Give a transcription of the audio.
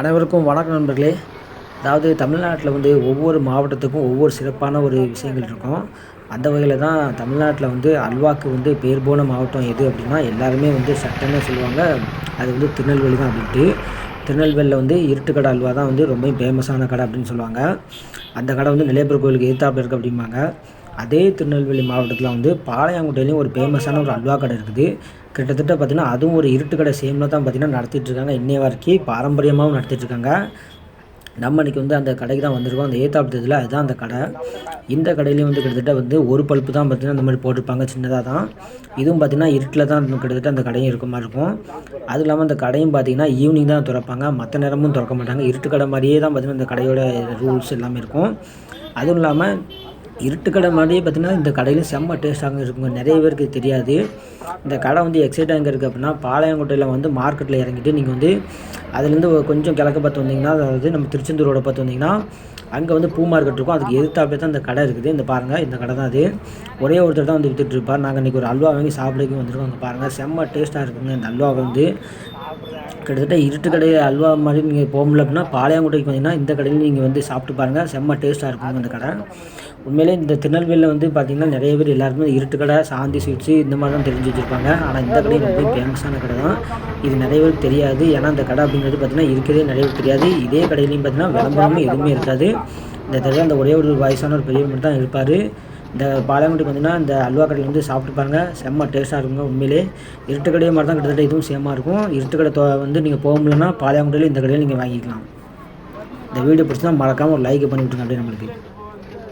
அனைவருக்கும் வணக்கம் நண்பர்களே. அதாவது தமிழ்நாட்டில் வந்து ஒவ்வொரு மாவட்டத்துக்கும் ஒவ்வொரு சிறப்பான ஒரு விஷயங்கள் இருக்கும். அந்த வகையில் தான் தமிழ்நாட்டில் வந்து அல்வாக்கு வந்து பேர் போன மாவட்டம் எது அப்படின்னா எல்லாருமே வந்து சட்டன்னு சொல்லுவாங்க. அது வந்து திருநெல்வேலி தான் அப்படின்ட்டு. திருநெல்வேலியில் வந்து இருட்டு கடை அல்வா தான் வந்து ரொம்ப ஃபேமஸான கடை அப்படின்னு சொல்லுவாங்க. அந்த கடை வந்து நிலையப்பர் கோயிலுக்கு எதிர்த்தாப்பில் இருக்குது அப்படிம்பாங்க. அதே திருநெல்வேலி மாவட்டத்தில் வந்து பாளையங்குட்டையிலையும் ஒரு ஃபேமஸான ஒரு அல்வா கடை இருக்குது. கிட்டத்தட்ட பார்த்திங்கன்னா அதுவும் ஒரு இருட்டு கடை சேமில் தான் பார்த்திங்கன்னா நடத்திட்டுருக்காங்க இன்னைய வரைக்கும் பாரம்பரியமாகவும் நடத்திட்டுருக்காங்க நம்ம இன்றைக்கி வந்து அந்த கடைக்கு தான் வந்திருக்கோம். அந்த ஏத்தாப்புத்தத்தில் அதுதான் அந்த கடை. இந்த கடையிலையும் வந்து கிட்டத்தட்ட வந்து ஒரு பல்ப்பு தான் பார்த்திங்கன்னா அந்த மாதிரி போட்டிருப்பாங்க. சின்னதாக தான். இதுவும் பார்த்திங்கன்னா இருட்டில் தான் கிட்டத்தட்ட அந்த கடையும் இருக்க மாதிரி இருக்கும். அது இல்லாமல் அந்த கடையும் பார்த்திங்கன்னா ஈவினிங் தான் திறப்பாங்க. மற்ற நேரமும் திறக்க மாட்டாங்க. இருட்டு கடை மாதிரியே தான் பார்த்திங்கன்னா அந்த கடையோட ரூல்ஸ் எல்லாமே இருக்கும். அதுவும் இல்லாமல் இருட்டு கடை மாதிரியே பார்த்திங்கன்னா இந்த கடையிலும் செம்ம டேஸ்ட்டாக இருக்குங்க. நிறைய பேருக்கு தெரியாது. இந்த கடை வந்து எக்ஸைட் எங்கே இருக்குது அப்படின்னா பாளையங்கோட்டையில் வந்து மார்க்கெட்டில் இறங்கிட்டு நீங்கள் வந்து அதுலேருந்து கொஞ்சம் கிழக்க பார்த்து வந்தீங்கன்னா அதாவது நம்ம திருச்செந்தூரோட பார்த்து வந்தீங்கன்னா அங்கே வந்து பூ மார்க்கெட் இருக்கும். அதுக்கு எதிர்த்தாப்பே தான் இந்த கடை இருக்குது. இந்த பாருங்கள் இந்த கடை தான் அது. ஒரே ஒருத்தர் தான் வந்து வித்துட்டு நாங்கள் இன்றைக்கி ஒரு அல்வா வாங்கி சாப்பிடக்கு வந்திருக்கோம். அங்கே பாருங்கள் செம்ம டேஸ்ட்டாக இருக்குங்க. இந்த அல்வா வந்து கிட்டத்தட்ட இருட்டு கடையில் அல்வா மாதிரி நீங்கள் போக முடியல அப்படின்னா பாளையங்கோட்டைக்கு வந்தீங்கன்னா இந்த கடையில் நீங்கள் வந்து சாப்பிட்டு பாருங்கள் செம்ம டேஸ்ட்டாக இருக்குங்க இந்த கடை. உண்மையிலே இந்த திருநெல்வேலியில் வந்து பார்த்திங்கன்னா நிறைய பேர் எல்லாருமே இருட்டு கடை சாந்தி ஸ்வீட்ஸு இந்த மாதிரி தான் தெரிஞ்சு வச்சுருப்பாங்க. ஆனால் இந்த கடை ரொம்ப ஃபேமஸான கடை தான். இது நிறைய பேருக்கு தெரியாது. ஏன்னா இந்த கடை அப்படிங்கிறது பார்த்திங்கன்னா இருக்கிறதே நிறைய பேர் தெரியாது. இதே கடையிலையும் பார்த்திங்கன்னா விளம்பரமும் எதுவுமே இருக்காது. இந்த தடவை அந்த ஒரே ஒரு வயசான ஒரு பெரியவர் மட்டும் தான் இருப்பார். இந்த பாளையங்கோட்டைக்கு பார்த்தீங்கன்னா இந்த அல்வா கடையில் வந்து சாப்பிட்டு பாருங்கள் செம்ம டேஸ்ட்டாக இருக்குங்க உண்மையிலே. இருட்டு கடையை மாதிரி தான் கிட்டத்தட்ட இதுவும் சேமாக இருக்கும். இருட்டு கடை வந்து நீங்கள் போக முடியலன்னா பாளையங்கோட்டையில் இந்த கடையில் நீங்கள் வாங்கிக்கலாம். இந்த வீடியோ பிடிச்சா மறக்காமல் ஒரு லைக் பண்ணி விட்டுருங்க அப்படியே நம்மளுக்கு.